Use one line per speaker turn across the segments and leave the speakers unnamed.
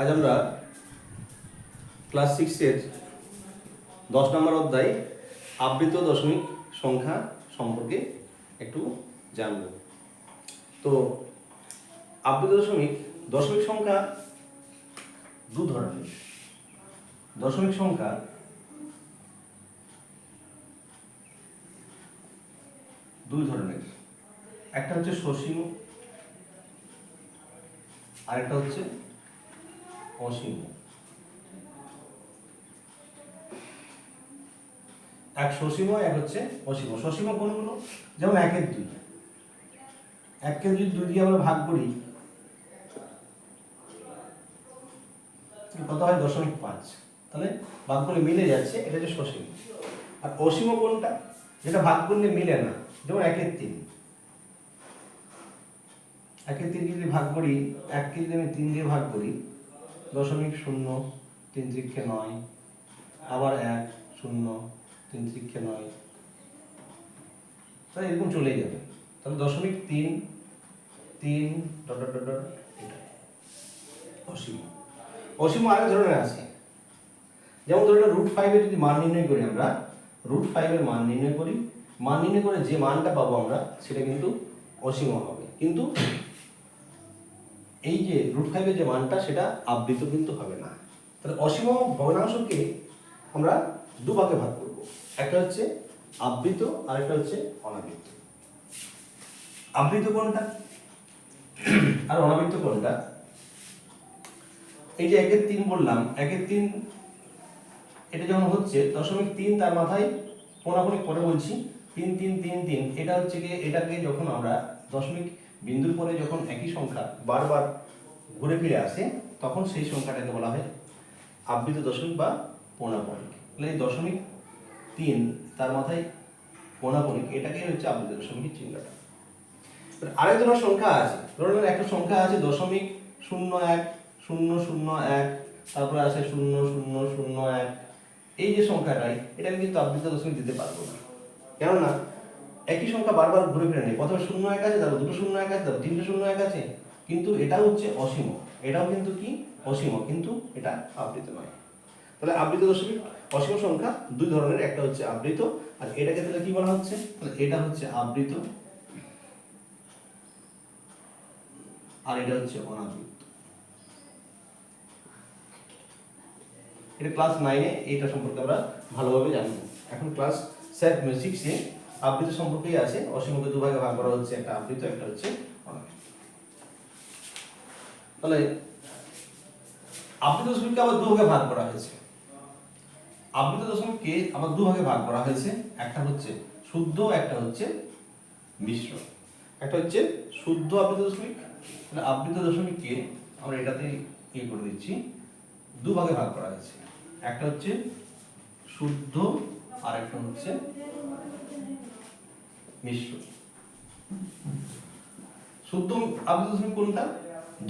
আজ আমরা ক্লাস সিক্সের দশ নম্বর অধ্যায় আবৃত দশমিক সংখ্যা সম্পর্কে একটু জানব। তো আবৃত দশমিক দশমিক সংখ্যা দু ধরনের। দশমিক সংখ্যা দুই ধরনের। একটা হচ্ছে সসীম, আরেকটা হচ্ছে অসীম। এক সসীম এক হচ্ছে অসীম। সসীম কোনগুলো? যেমন একের দুই। এককে যদি দুই দিয়ে আমরা ভাগ করি কত হয়? দশমিক পাঁচ। তাহলে ভাগ করলে মিলে যাচ্ছে, এটা হচ্ছে সসীম। আর অসীম কোনটা? যেটা ভাগ করলে মিলে না, যেমন একের তিন। একের তিন যদি ভাগ করি এককে যদি আমি তিন দিয়ে ভাগ করি দশমিক শূন্য, তিন ত্রিক্ষে নয়, আবার এক, শূন্য, তিন ত্রিক্ষে নয়। তাহলে এরকম চলেই যাবে। তাহলে দশমিক তিন তিন, ডট ডট অসীম। অসীম আরেক ধরনের আছে। যেমন ধরুন রুট ফাইভের যদি মান নির্ণয় করি আমরা রুট ফাইভের মান নির্ণয় করি, মান নির্ণয় করে যে মানটা পাবো আমরা, সেটা কিন্তু অসীম হবে। কিন্তু এই যে রুট ফাইভের যে মানটা, সেটা আবৃত কিন্তু হবে না। তাহলে অসীম ভগ্নাংশকে আমরা দু ভাগে ভাগ করব। একটা হচ্ছে আবৃত আর একটা হচ্ছে অনাবৃত। আবৃত কোনটা? আর অনাবৃত কোনটা? এই যে একের তিন বললাম, একের তিন এটা যখন হচ্ছে, দশমিক তিন তার মাথায় কোনাকুনি পরে বলছি, তিন তিন তিন তিন, এটা হচ্ছে গিয়ে, এটাকে যখন আমরা দশমিক বিন্দুর পরে যখন একই সংখ্যা বারবার ঘুরে ফিরে আসে, তখন সেই সংখ্যাটাকে বলা হয় আবৃত দশমিক বা পৌনাপনিক তাহলে এই দশমিক তিন তার মাথায় পৌনাপনিক এটাকে হচ্ছে আবৃত দশমিকের চিহ্নটা। আরেক ধরনের সংখ্যা আছে। ধরুন একটা সংখ্যা আছে দশমিক শূন্য এক, শূন্য শূন্য এক, তারপরে আছে শূন্য শূন্য শূন্য এক। এই যে সংখ্যাটাই, এটাকে কিন্তু আবৃত দশমিক দিতে পারব না। কেননা একই সংখ্যা বারবার ঘুরে ফিরে নেই। প্রথমে শূন্য এক আছে, তারপর দুটো শূন্য এক আছে, তারপর তিনটে শূন্য এক আছে। কিন্তু এটা হচ্ছে অসীম। এটাও কিন্তু কি? অসীম। কিন্তু এটা আবৃত নয়। তাহলে আবৃত দশমিক, অসীম সংখ্যা দুই ধরনের। একটা হচ্ছে আবৃত, আর এটাকে তাহলে কি বলা হচ্ছে? তাহলে এটা হচ্ছে আবৃত, আর এটা হচ্ছে অনাবৃত। এটা ক্লাস নাইনে এটা সম্পর্কে আমরা ভালোভাবে জানব। এখন ক্লাস সেভেন সিক্সে আবৃত সম্পর্কেই আছে। অসীমকে দুভাগে ভাগ করা হচ্ছে, একটা আবৃত, একটা হচ্ছে তাহলে আবৃত দশমিককে আবার দুভাগে ভাগ করা হয়েছে। আবৃত দশমিককে আবার দুভাগে ভাগ করা হয়েছে। একটা হচ্ছে শুদ্ধ, একটা হচ্ছে মিশ্র। একটা হচ্ছে শুদ্ধ আবৃত দশমিক। তাহলে আবৃত দশমিককে আমরা এটাতে ইয়ে করে দিচ্ছি। দুভাগে ভাগ করা হয়েছে। একটা হচ্ছে শুদ্ধ আর একটা হচ্ছে মিশ্র শুদ্ধ আবৃত দশমিক কোনটা?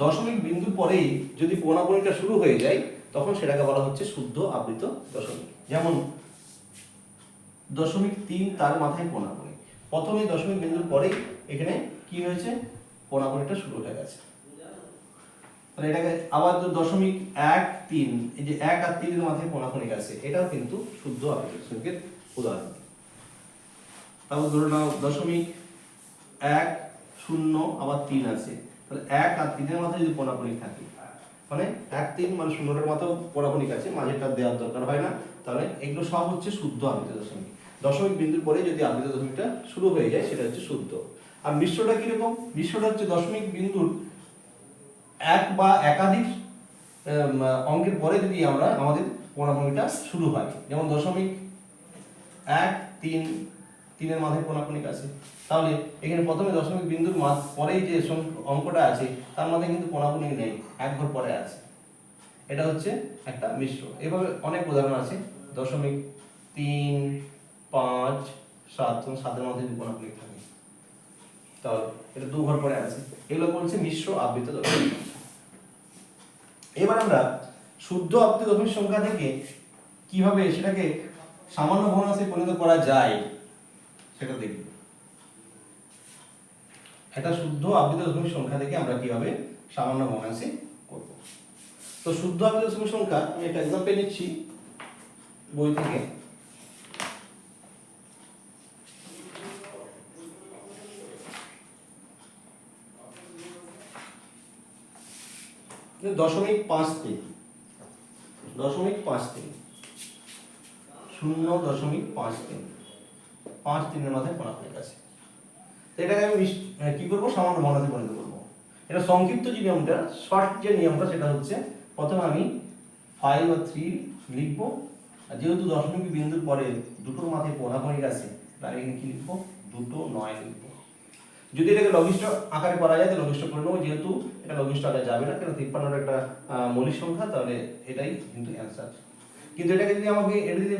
দশমিক বিন্দু পরেই যদি পৌনাপনিটা শুরু হয়ে যায়, তখন সেটাকে বলা হচ্ছে শুদ্ধ আবৃত দশমিক। যেমন দশমিক তিন তার মাথায় পৌনাপনি প্রথমে দশমিক বিন্দুর পরেই এখানে কি হয়েছে? পৌনাপনিটা শুরু হয়ে গেছে। তাহলে এটাকে আবার দশমিক এক তিন, এই যে এক আর তিনের মাথায় পৌনাপনিক আছে এটাও কিন্তু শুদ্ধ আবৃত দশমিকের উদাহরণ। তারপর ধরে নাও দশমিক এক শূন্য আবার তিন আছে। তাহলে এক আর তিনের মাথায় যদি পৌনাপনিক থাকে মানে এক তিন মানে শূন্যটার মাথাও পৌনাপনিক আছে, মাঝেরটা দেওয়ার দরকার হয় না। তাহলে এগুলো সব হচ্ছে শুদ্ধ আবৃত দশমিক। দশমিক বিন্দুর পরে যদি আবৃত দশমিকটা শুরু হয়ে যায়, সেটা হচ্ছে শুদ্ধ। আর মিশ্রটা কীরকম? মিশ্রটা হচ্ছে দশমিক বিন্দুর এক বা একাধিক অঙ্কের পরে যদি আমরা আমাদের পৌনাপনিটা শুরু হয়। যেমন দশমিক এক, তিন তিনের মাথায় পৌনাপনিক আছে। তাহলে এখানে প্রথমে দশমিক বিন্দুর মাঝ পরেই যে অঙ্কটা আছে, তার মধ্যে কিন্তু পৌনাপনিক নেই, এক ঘর পরে আছে। এটা হচ্ছে একটা মিশ্র। এভাবে অনেক উদাহরণ আছে। দশমিক তিন, পাঁচ, সাত সাতের মধ্যে পৌনাপনিক থাকে। তাহলে এটা দু ঘর পরে আছে। এগুলো বলছে মিশ্র আবৃত দশমিক। এবার আমরা শুদ্ধ আবৃত দশমিক সংখ্যা থেকে কীভাবে সেটাকে সামান্য ভগ্নাংশে পরিণত করা যায় সেটা দেখব। এটা শুদ্ধ আবৃত দশমিক সংখ্যা থেকে আমরা কীভাবে সামান্য ভগ্নাংশে করব। তো শুদ্ধ আবেদ দশমিক সংখ্যা, আমি একটা এক্সাম্পল নিচ্ছি বই থেকে। দশমিক পাঁচ তিন দশমিক পাঁচ তিন শূন্য দশমিক পাঁচ তিন পাঁচ তিনের মাথায় পড়াশোনার কাছে তো এটাকে আমি কি করব সামান্য মনাতে পরিণত করব। এটা সংক্ষিপ্ত যে নিয়মটা, শর্ট যে নিয়মটা, সেটা হচ্ছে প্রথমে আমি ফাইভ আর থ্রি লিখব। আর যেহেতু দশমিক বিন্দুর পরে দুটোর মাথায় পড়াশোনার কাছে তার এখানে কি লিখব? দুটো নয় লিখব। যদি এটাকে লঘিষ্ঠ আকারে করা যায় তো লঘিষ্ঠ করে নেব। যেহেতু এটা লঘিষ্ঠ আকারে যাবে না কারণ তিপ্পান্নটা একটা মৌলিক সংখ্যা, তাহলে এটাই কিন্তু অ্যান্সার কিন্তু এটাকে যদি আমাকে, এটা যদি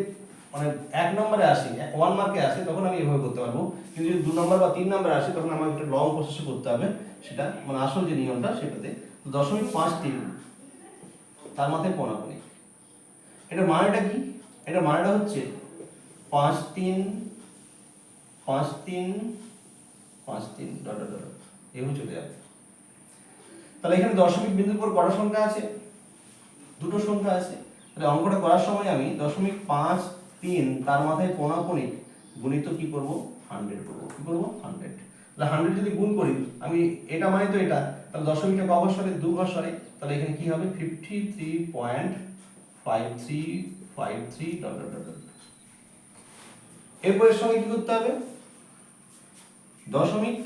মানে এক নম্বরে আসে ওয়ান মার্কে আসে, তখন আমি এভাবে করতে পারব। কিন্তু যদি দু নম্বর বা তিন নম্বরে আসে, তখন আমাকে একটা লং প্রসেস করতে হবে। সেটা মানে আসল যে নিয়মটা, সেটাতে দশমিক পাঁচ তিন। তার মাথায় পনাপনি এটার মানেটা কি? এটার মানেটা হচ্ছে পাঁচ তিন পাঁচ তিন পাঁচ তিন ডট ডট। এভাবে চলে যাবে। তাহলে এখানে দশমিক বিন্দুর পর কটা সংখ্যা আছে? দুটো সংখ্যা আছে। তাহলে অঙ্কটা করার সময় আমি দশমিক পাঁচ তিন, তার মাথায় পৌনাপনিক গুণিত কি করব? হান্ড্রেড করব। কি করব? হান্ড্রেড তাহলে হান্ড্রেড যদি গুণ করি, আমি এটা মানে তো এটা, তাহলে দশমিকটা কবার সরে দু ঘর সরে, তাহলে এখানে কি হবে? Fifty three point five three five three dot এরপরের সঙ্গে কি করতে হবে? দশমিক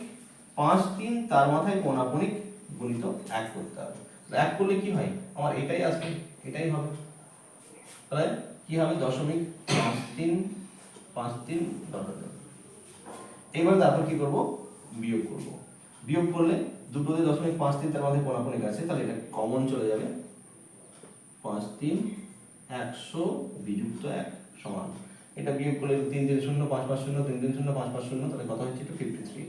পাঁচ তিন, তার মাথায় পৌনাপনিক গুণিত এক করতে হবে। এক করলে কি হয়? আমার এটাই আসবে, এটাই হবে। তাহলে কি হবে? দশমিক পাঁচ তিন পাঁচ তিন। এবার তারপর কি করব? বিয়োগ করব। বিয়োগ করলে দুটো দিয়ে দশমিক পাঁচ তিন তার মধ্যে কোনাকুনি আছে তাহলে এটা কমন চলে যাবে। পাঁচ তিন, একশো বিযুক্ত এক সমান। এটা বিয়োগ করলে তিন তিন শূন্য, পাঁচ পাঁচ শূন্য, তিন তিন শূন্য, পাঁচ পাঁচ শূন্য, তাহলে কথা হচ্ছে? একটু ফিফটি থ্রি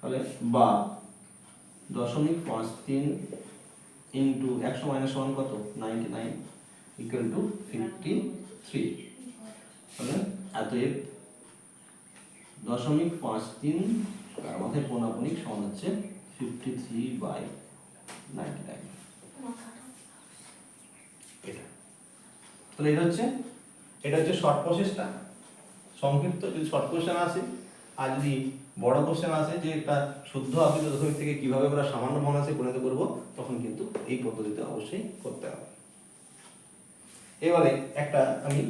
তাহলে বা দশমিক পাঁচ তিন ইন্টু একশো মাইনাস ওয়ান কত? Ninety nine equal to fifty three এতএব দশমিক পাঁচ তিন, তার মাথায় পৌনাপনিক সমান হচ্ছে fifty three by ninety nine এটা। তাহলে এটা হচ্ছে এটা হচ্ছে শর্ট প্রসেসটা সংক্ষিপ্ত যদি শর্ট কোশ্চেন আসে, আর যদি বড় কোশ্চেন আসে, যে একটা শুদ্ধ আবৃত দশমিক থেকে কীভাবে আমরা সামান্য মনাসে পরিণত করব, তখন কিন্তু এই পদ্ধতিতে অবশ্যই করতে হবে। এবারে একটা আমি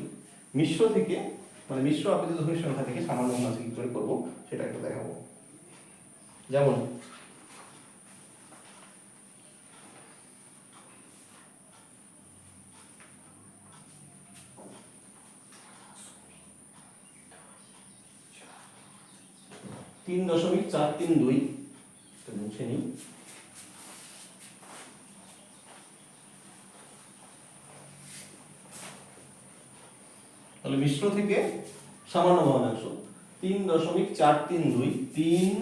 মিশ্র থেকে মানে মিশ্র আবৃত দশমিক সংখ্যা থেকে সামান্য মনাসে কি করে করব, সেটা একটু দেখাবো। যেমন, তিন দশমিক চার তিন দুই মুছে নিই। তাহলে মিশ্র থেকে সামান্য ভগ্নাংশ, তিন দশমিক চার তিন দুই, তিন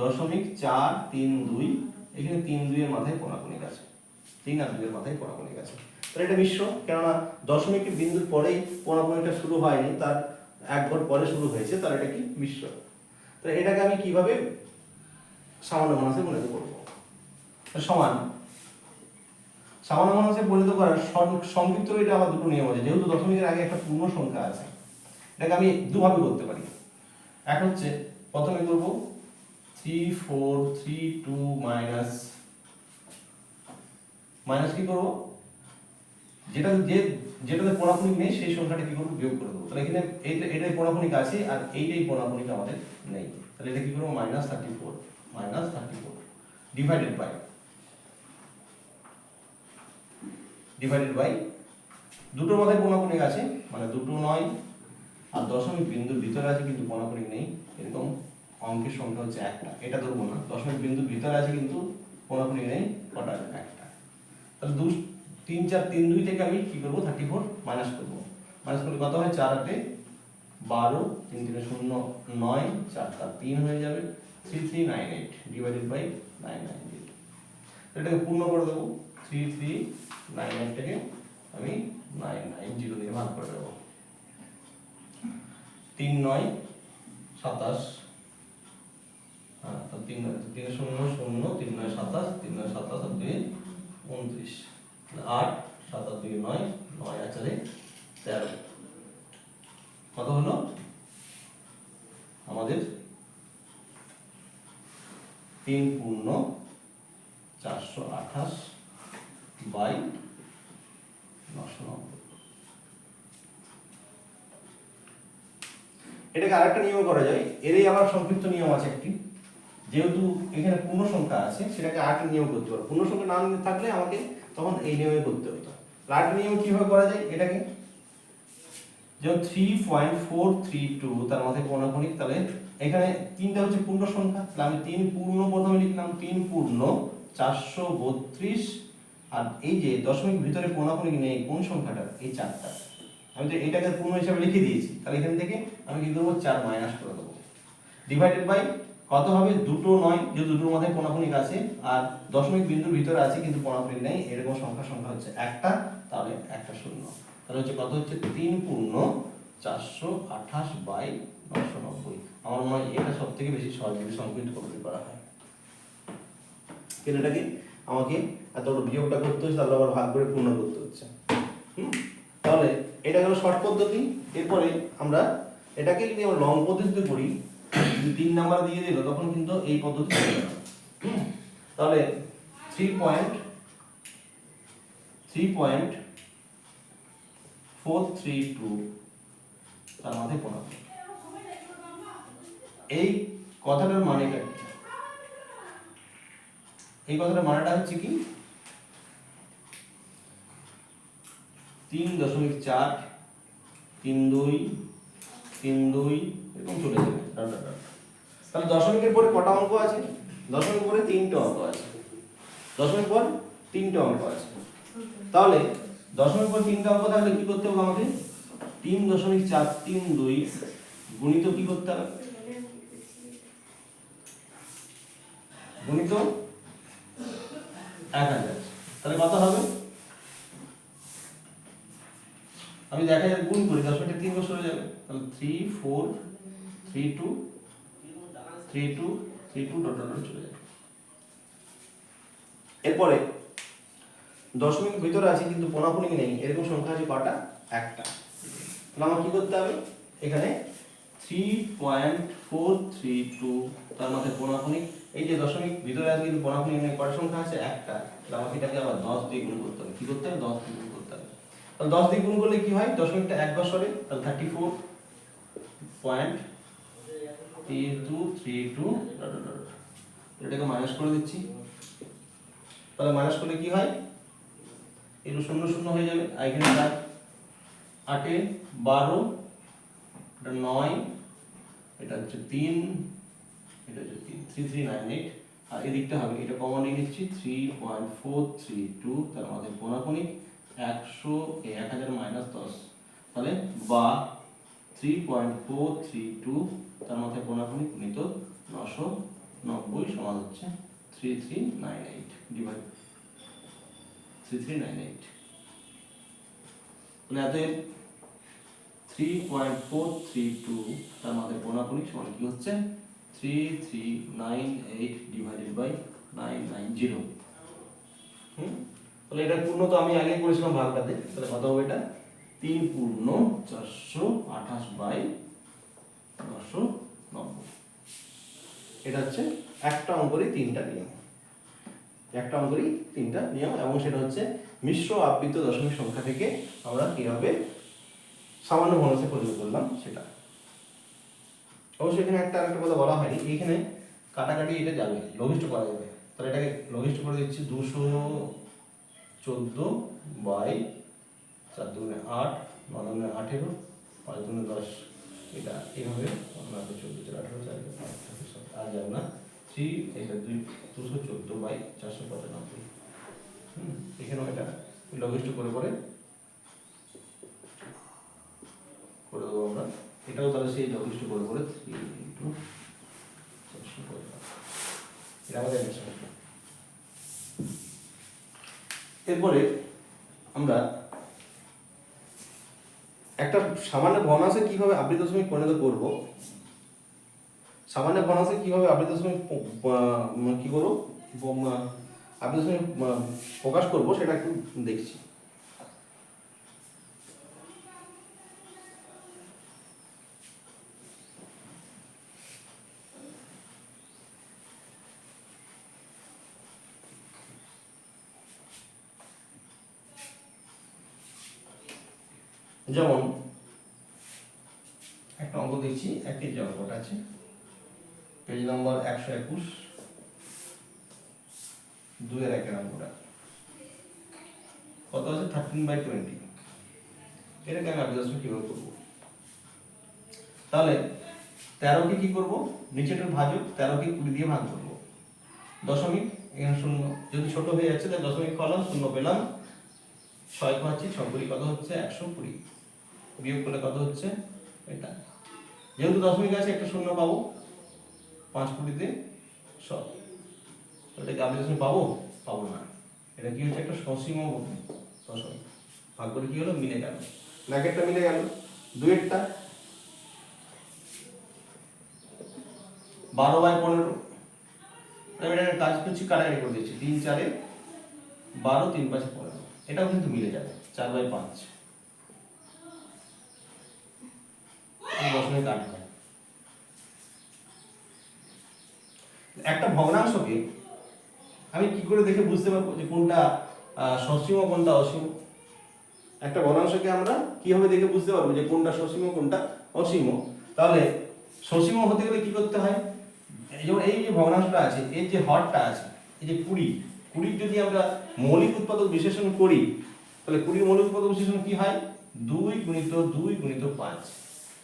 দশমিক চার তিন দুই, এখানে তিন দুইয়ের মাথায় কোনাকুনি আছে। তিন আর দুইয়ের মাথায় কোনাকুনি আছে। তাহলে এটা মিশ্র, কেননা দশমিক বিন্দুর পরেই কোনাকুনিটা শুরু হয়নি, তার এক ঘর পরে শুরু হয়েছে, তাহলে এটা কি মিশ্র? তাহলে এটাকে আমি কীভাবে সামান্য মানুষে পরিণত করব? সমান। সামান্য মানুষে পরিণত করার সংক্ষিপ্ত এটা আবার দুটো নিয়ম আছে। যেহেতু দশমিকের আগে একটা পূর্ণ সংখ্যা আছে, এটাকে আমি দুভাবে করতে পারি। এক হচ্ছে, প্রথমে করব? Three four three two minus minus কি করব? যেটা, যে, যেটাতে পড়াখনিক নেই, সেই সংখ্যাটা কি করব? বিয়োগ করে দেবো। তাহলে এখানে এটাই পড়াখনিক আছে, আর এইটাই পড়াখনিক আমাদের নেই। তাহলে এটা কি করব? Minus thirty four minus thirty four divided by divided by দুটোর মধ্যে পৌনাকুণিক আছে মানে দুটো নয় আর দশমিক বিন্দুর ভিতরে আছে কিন্তু পৌনাকুণিক নেই। এরকম অঙ্কের সংখ্যা হচ্ছে একটা। এটা ধরবো না। দশমিক বিন্দুর ভিতরে আছে কিন্তু পৌনাকুণিক নেই, কটা একটা। তাহলে দু তিন, চার, তিন, দুই থেকে আমি কী করব? থার্টি ফোর মাইনাস করব। মাইনাস করলে কত হয়? চার আটে বারো, তিন তিনে শূন্য নয়, চার তার তিন হয়ে যাবে। Three three nine eight divided by nine nine eight এটাকে পূর্ণ করে দেবো। থ্রি থ্রি নাইন এইটটাকে আমি নাইন নাইন জিরো দিয়ে ভাগ করে দেবো। তিন নয়, সাতাশ। হ্যাঁ তিন তিন শূন্য শূন্য, তিন নয় সাতাশ, তিন নয় সাতাশ দুই উনত্রিশ। আট, সাত আর দুই নয় নয় আর চারে তেরো। কত হলো? আমাদের তিন পূর্ণ চারশো আঠাশ বাই এটাকে আরেকটা নিয়ম করা যায়। এরই আবার সংক্ষিপ্ত নিয়ম আছে একটি। যেহেতু এখানে পূর্ণ সংখ্যা আছে, সেটাকে আরেকটা নিয়ম করতে পারো পূর্ণ সংখ্যা না থাকলে আমাকে তখন এই নিয়মে করতে হতো আর আরেকটা নিয়ম কীভাবে করা যায় এটাকে? যেমন three point four three two তার মাথায় পৌনঃপুনিক তাহলে এখানে তিনটা হচ্ছে পূর্ণ সংখ্যা তাহলে আমি তিন পূর্ণ প্রথমে লিখলাম, তিন পূর্ণ চারশো বত্রিশ আর এই যে দশমিক ভিতরে পৌনঃপুনিক নেই, কোন সংখ্যাটা এই চারটা। আমি তো এটাকে পূর্ণ হিসাবে লিখে দিয়েছি। তাহলে এখান থেকে আমি কি করব চার মাইনাস করে দেবো। ডিভাইডেড বাই কত হবে? দুটো নয় যে দুটোর মধ্যে পৌনঃপুনিক আছে। আর দশমিক বিন্দুর ভিতরে আছে, কিন্তু পৌনঃপুনিক নেই। এরকম সংখ্যা সংখ্যা হচ্ছে একটা, তাহলে একটা শূন্য। তাহলে হচ্ছে কত হচ্ছে? তিন পূর্ণ চারশো আঠাশ বাই নশো নব্বই। আমার মনে হয় এটা সব থেকে বেশি সহজ যদি সংকলিত করতে করা হয়। কিন্তু এটাকে আমাকে এত বড় বিয়োগটা করতে হচ্ছে, তাহলে আবার ভাগ করে পূর্ণ করতে হচ্ছে? তাহলে এটা গেল শর্ট পদ্ধতি। এরপরে আমরা এটাকে যদি আমরা লং পদ্ধতিতে করি তিন নাম্বার দিয়ে দিল, তখন কিন্তু এই পদ্ধতি। তাহলে three point three point four three two তার মাথায় পড়া এই কথাটার মানেটা কি? এই কথাটা মানেটা হচ্ছে কি? তিন দশমিক চার, তিন দুই তিন দুই, এরকম চলে যাবে। তাহলে দশমিকের পরে কটা অঙ্ক আছে? দশমিক পরে তিনটে অঙ্ক আছে। দশমিক পর তিনটে অঙ্ক আছে। তাহলে দশমিক পর তিনটে অঙ্ক তাহলে কি করতে হবে আমাকে? তিন দশমিক চার, তিন দুই গুণিত কি করতে হবে? গুণিত এক হাজার। তাহলে কত হবে? আমি দেখা যায় গুণ করি দশমিকটা তিন বছর হয়ে যাবে। তাহলে three four three two three two three two dot dot চলে যাবে। এরপরে দশমিক ভিতরে আছে, কিন্তু পোনাপুনিক নেই। এরকম সংখ্যা আছে কটা? একটা। তাহলে আমার কি করতে হবে? এখানে three point four three two তার মধ্যে পোনাপুনিক এই যে দশমিক ভিতরে কিন্তু পোনাপুনিক নেই কটা সংখ্যা আছে? একটা। আমাকে এটাকে আবার দশ দিয়ে গুণ করতে হবে। কি করতে হবে? দশ দিয়ে গুণ করতে হবে। তাহলে দশ দিয়ে গুণ করলে কি হয়? দশমিকটা এক বছরে তাহলে thirty four point three two three two এটাকে মাইনাস করে দিচ্ছি। তাহলে মাইনাস করলে কি হয়? এগুলো শূন্য শূন্য হয়ে যাবে। আর এখানে চার আটে বারো, এটা নয়, এটা হচ্ছে তিন থ্রি থ্রি নাইন এইট। আর এদিকটা হবে, এটা কমন নিয়ে নিচ্ছি, three point four three two, তার মধ্যে কোনাকুনি একশো এক হাজার মাইনাস দশ। তাহলে বা three point four three two, তার মধ্যে কোনাকুনি গুণিত নশো নব্বই সমান হচ্ছে three three nine eight divide three three nine eight. তাহলে এত three point four three two, তার মধ্যে কোনাকুনি সমান কি হচ্ছে three three nine eight divided by nine nine zero হুম? তাহলে এটা পূর্ণ তো আমি আগে করেছিলাম ভাগটাতে। তাহলে কত হবে এটা? তিন পূর্ণ চারশো আঠাশ বাই নশো নব্বই। এটা হচ্ছে একটা অঙ্করই তিনটা নিয়ম। একটা অঙ্করই তিনটা নিয়ম এবং সেটা হচ্ছে মিশ্র আবৃত দশমিক সংখ্যা থেকে আমরা কীভাবে সামান্য ভগ্নাংশে পরিণত করলাম সেটা। অবশ্যই এখানে একটা আরেকটা কথা বলা হয়নি। এইখানে কাটাকাটি এটা যাবে, লঘিষ্ঠ করা যাবে। তাহলে এটাকে লঘিষ্ঠ করে দিচ্ছি দুশো চোদ্দ বাই চার দুগুণে আট, ন দুগুণে আঠেরো, পাঁচ দুগুণে দশ। এটা এইভাবে আপনার চোদ্দ, চার আঠেরো, চার আর যাবে না থ্রি, এটা দুই, দুশো চোদ্দ বাই চারশো পঁচানব্বই। হুম, এখানেও এটা লঘিষ্ঠ করে করে করে দেবো আমরা। এটাও তাহলে সেই যথেষ্ট করে করে থ্রি ইন্টু চারশো পঁচানব্বই এটা আমাদের অ্যান্সার এরপরে আমরা একটা সামান্য ভগ্নাংশে কীভাবে আবৃত দশমিক পরিণত করব? সামান্য ভগ্নাংশে কীভাবে আবৃত দশমিক প- কি করব? সঙ্গে আহ, প্রকাশ করব সেটা একটু দেখছি। যেমন, একটা অঙ্ক দেখছি একই যে অঙ্কটা আছে। পেজ নম্বর একশো একুশ, দুইয়ের একের অঙ্কটা। কত আছে? থার্টিন বাই টোয়েন্টি এটাকে আমি অ্যাপ্লিকেশন কীভাবে করব? তাহলে, তেরোকে কি করব? নিচেটার ভাজক তেরোকে কুড়ি দিয়ে ভাগ করব। দশমিক, এখানে শূন্য। যদি ছোট হয়ে যাচ্ছে, তাহলে দশমিক করলাম শূন্য পেলাম। ছয় পাচ্ছি ছ কুড়ি কত হচ্ছে? একশো কুড়ি। বিয়োগ করলে কত হচ্ছে? এটা। যেহেতু দশমিক আছে একটা শূন্য পাবো। পাঁচ কুড়িতে সব। এটাকে অ্যাপ্লিকেশন পাবো? পাবো না। এটা কি হচ্ছে? একটা সসীম দশমিক ভাগ করে কি হলো? মিলে গেল। ব্র্যাকেটটা মিলে গেল। দুয়েরটা বারো বাই পনেরো। আমি এটা কাজ করছি কাটাকাটি করে দিচ্ছি। তিন চারে বারো তিন পাঁচে পনেরো। এটাও কিন্তু মিলে যাবে। চার বাই পাঁচ। হয় একটা ভগ্নাংশকে আমি কি করে দেখে বুঝতে পারব যে কোনটা সসীম কোনটা অসীম? একটা ভগ্নাংশকে আমরা কীভাবে দেখে বুঝতে পারব যে কোনটা সসীম কোনটা অসীম তাহলে সসীম হতে গেলে কি করতে হয়? যেমন এই যে ভগ্নাংশটা আছে, এর যে হরটা আছে, এই যে কুড়ি, কুড়ির যদি আমরা মৌলিক উৎপাদক বিশ্লেষণ করি, তাহলে কুড়ির মৌলিক উৎপাদক বিশ্লেষণ কি হয়? দুই গুণিত দুই গুণিত পাঁচ।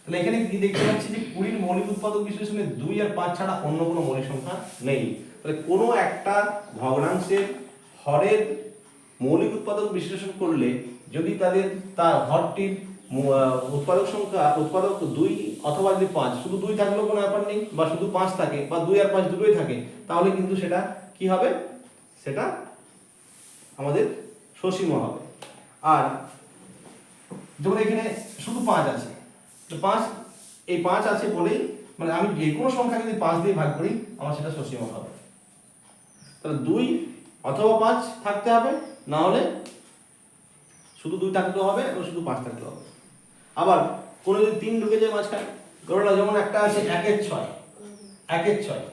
তাহলে এখানে কি দেখতে পাচ্ছি যে কুড়ির মৌলিক উৎপাদক বিশ্লেষণে দুই আর পাঁচ ছাড়া অন্য কোনো মৌলিক সংখ্যা নেই। তাহলে কোনো একটা ভগ্নাংশের হরের মৌলিক উৎপাদক বিশ্লেষণ করলে যদি তাদের তার হরটির উৎপাদক সংখ্যা, উৎপাদক দুই অথবা যদি পাঁচ, শুধু দুই থাকলেও কোনো ব্যাপার নেই, বা শুধু পাঁচ থাকে, বা দুই আর পাঁচ দুটোই থাকে, তাহলে কিন্তু সেটা কি হবে? সেটা আমাদের সসীম হবে। আর যেমন এখানে শুধু পাঁচ আছে তো পাঁচ, এই পাঁচ আছে বলেই মানে আমি যে কোনো সংখ্যা যদি পাঁচ দিয়ে ভাগ করি, আমার সেটা সসীম হবে। তাহলে দুই অথবা পাঁচ থাকতে হবে, না হলে শুধু দুই থাকলেও হবে এবং শুধু পাঁচ থাকলেও হবে। আবার কোনো যদি তিন ঢুকে যায় মাঝখানে, ধরো যেমন একটা আছে একের ছয় একের ছয়।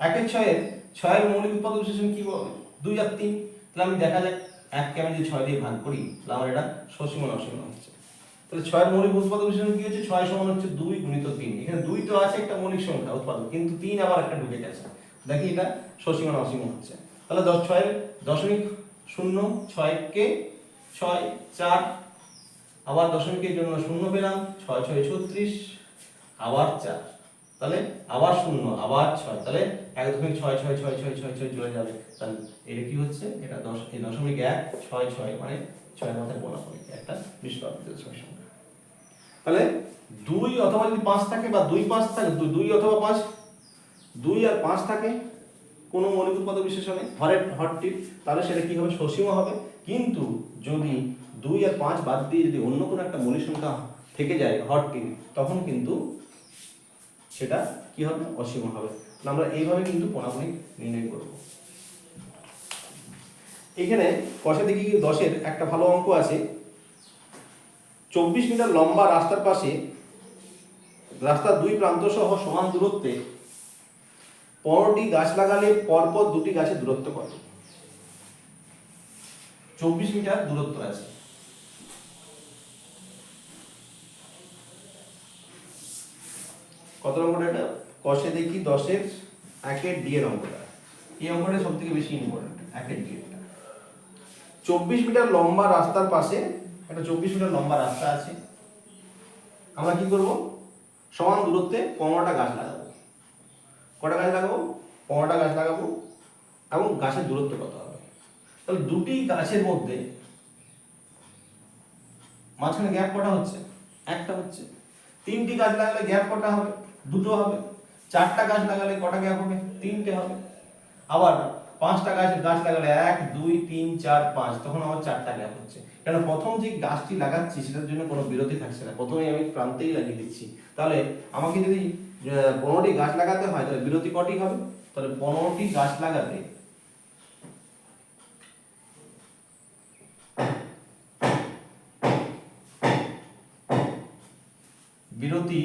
একের ছয়ের ছয়ের মৌলিক উৎপাদক বিশেষণ কি বলে দুই আর তিন, তাহলে আমি দেখা যাক এককে আমি যদি ছয় দিয়ে ভাগ করি, তাহলে আমার এটা সসীমন অসীমন হচ্ছে। তাহলে ছয়ের মৌলিক উৎপাদক বিশেষণ কি হচ্ছে ছয় সমান হচ্ছে দুই গুণিত তিন এখানে দুই তো আছে একটা মৌলিক সংখ্যা উৎপাদক কিন্তু তিন আবার একটা ঢুকে গেছে দেখি এটা সসীমন অসীমন হচ্ছে তাহলে দশ ছয়ের দশমিক শূন্য ছয়কে ছয় চার আবার দশমিকের জন্য শূন্য পেলাম ছয় ছয় ছত্রিশ আবার চার তাহলে আবার শূন্য আবার ছয় তাহলে এক দশমিক ছয় ছয় ছয় ছয় ছয় ছয় চলে যাবে তাহলে এটা কি হচ্ছে এটা দশ এই দশমিক এক ছয় ছয় মানে ছয় মাথায় গোনা করে একটা বিশ ছয় সংখ্যা তাহলে দুই অথবা যদি পাঁচ থাকে বা দুই পাঁচ থাকে, দুই অথবা পাঁচ, দুই আর পাঁচ থাকে, কোনো মৌলিক উৎপাদক বিশেষণে হরের হরটির তাহলে সেটা কি হবে? সসীম হবে। কিন্তু যদি দুই আর পাঁচ বাদ দিয়ে যদি অন্য কোনো একটা মৌলিক সংখ্যা থেকে যায় হরটির তখন কিন্তু সেটা কি হবে? অসীম হবে। আমরা এইভাবে কিন্তু কোনাকুনি নির্ণয় করব। এখানে কষে দেখি দশের একটা ভালো অঙ্ক আছে। চব্বিশ মিটার লম্বা রাস্তার পাশে রাস্তার দুই প্রান্ত সহ সমান দূরত্বে পনেরোটি গাছ লাগালে পরপর দুটি গাছের দূরত্ব কত? চব্বিশ মিটার দূরত্ব আছে। কত নম্বর এটা? কষে দেখি দশের একের ডি এর অঙ্কটা। এই অঙ্কটা সব থেকে বেশি ইম্পর্টেন্ট একের ডি এরটা চব্বিশ মিটার লম্বা রাস্তার পাশে, একটা চব্বিশ মিটার লম্বা রাস্তা আছে। আমরা কি করব? সমান দূরত্বে পনেরোটা গাছ লাগাবো। কটা গাছ লাগাবো? পনেরোটা গাছ লাগাবো। এবং গাছের দূরত্ব কত হবে? তাহলে দুটি গাছের মধ্যে মাঝখানে গ্যাপ কটা হচ্ছে? একটা হচ্ছে। তিনটি গাছ লাগালে গ্যাপ কটা হবে? দুটো হবে। চারটা গাছ লাগালে কটা গ্যাপ হবে? তিনটে হবে। আবার পাঁচটা গাছ গাছ লাগালে এক, দুই, তিন, চার, পাঁচ, তখন আমার চারটা গ্যাপ হচ্ছে। কেন প্রথম যে গাছটি লাগাচ্ছি, সেটার জন্য কোনো বিরতি থাকছে না। প্রথমেই আমি প্রান্তেই লাগিয়ে দিচ্ছি। তাহলে আমাকে যদি পনেরোটি গাছ লাগাতে হয়, তাহলে বিরতি কটি হবে? তাহলে পনেরোটি গাছ লাগাতে বিরতি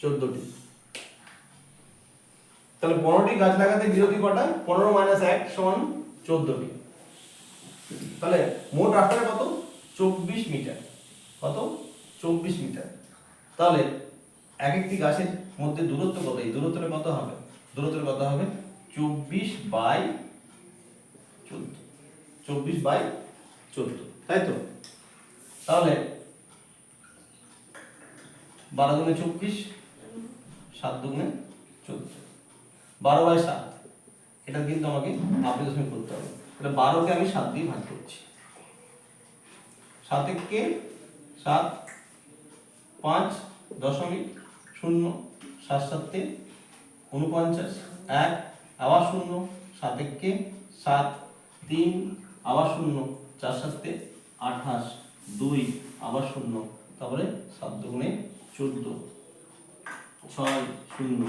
চোদ্দটি। তাহলে পনেরোটি গাছ লাগাতে বিরতি কটা পনেরো মাইনাস এক সমান চোদ্দটি। তাহলে মোট রাস্তাটা কত? চব্বিশ মিটার। কত? চব্বিশ মিটার। তাহলে এক একটি গাছের মধ্যে দূরত্ব কত? এই দূরত্বটা কত হবে? দূরত্বটা কত হবে? চব্বিশ বাই চোদ্দ। চব্বিশ বাই চোদ্দ। তাই তো? তাহলে বারো দুগুণে চব্বিশ সাত দুগুণে চোদ্দ। বারো বাই সাত, এটা কিন্তু আমাকে দশমিক করতে হবে। তাহলে বারোকে আমি সাত দিয়ে ভাগ করছি। সাত কে? সাত, পাঁচ, দশমিক শূন্য, সাত সাতে উনপঞ্চাশ, এক, আবার শূন্য, সাত কে? সাত, তিন, আবার শূন্য, চার সাতে আঠাশ, দুই, আবার শূন্য, তারপরে সাত দুগুণে চোদ্দ। ছয় শূন্য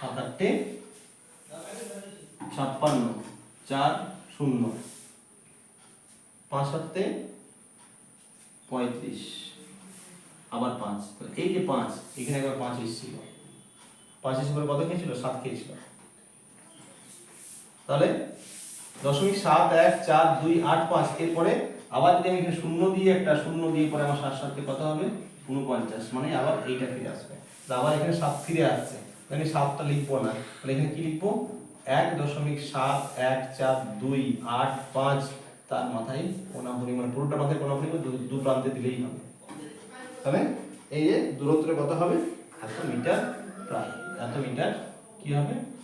সাত আটটে ছাপ্পান্ন, চার শূন্য। পাঁচ সাতে পঁয়ত্রিশ। আবার পাঁচ। তাহলে এই যে পাঁচ, এখানে একবার পাঁচ এসেছিল। পাঁচ এসে পরে কত খেয়েছিল? সাত খেয়েছিল। তাহলে দশমিক সাত এক চার দুই আট পাঁচ, এরপরে আবার যদি আমি এখানে শূন্য দিয়ে একটা শূন্য দিয়ে পরে আমার সাত সাতকে কত হবে? উনপঞ্চাশ। মানে আবার এইটা ফিরে আসবে। তো আবার এখানে সাত ফিরে আসছে। আমি সাতটা লিখব না। তাহলে এখানে কি লিখব? এক দশমিক সাত এক চার দুই আট পাঁচ। তার মাথায় কোনাকুনি পরিমাণ পুরোটা মাথায় কোনাকুনি করে দু- প্রান্তে দিলেই হবে। তাহলে এই যে দূরত্বের কত হবে, এত মিটার প্রায়, এত মিটার কি হবে?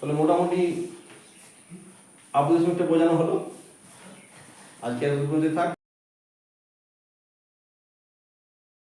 তাহলে মোটামুটি আবু বোঝানো হলো। আজকে এত পর্যন্ত থাক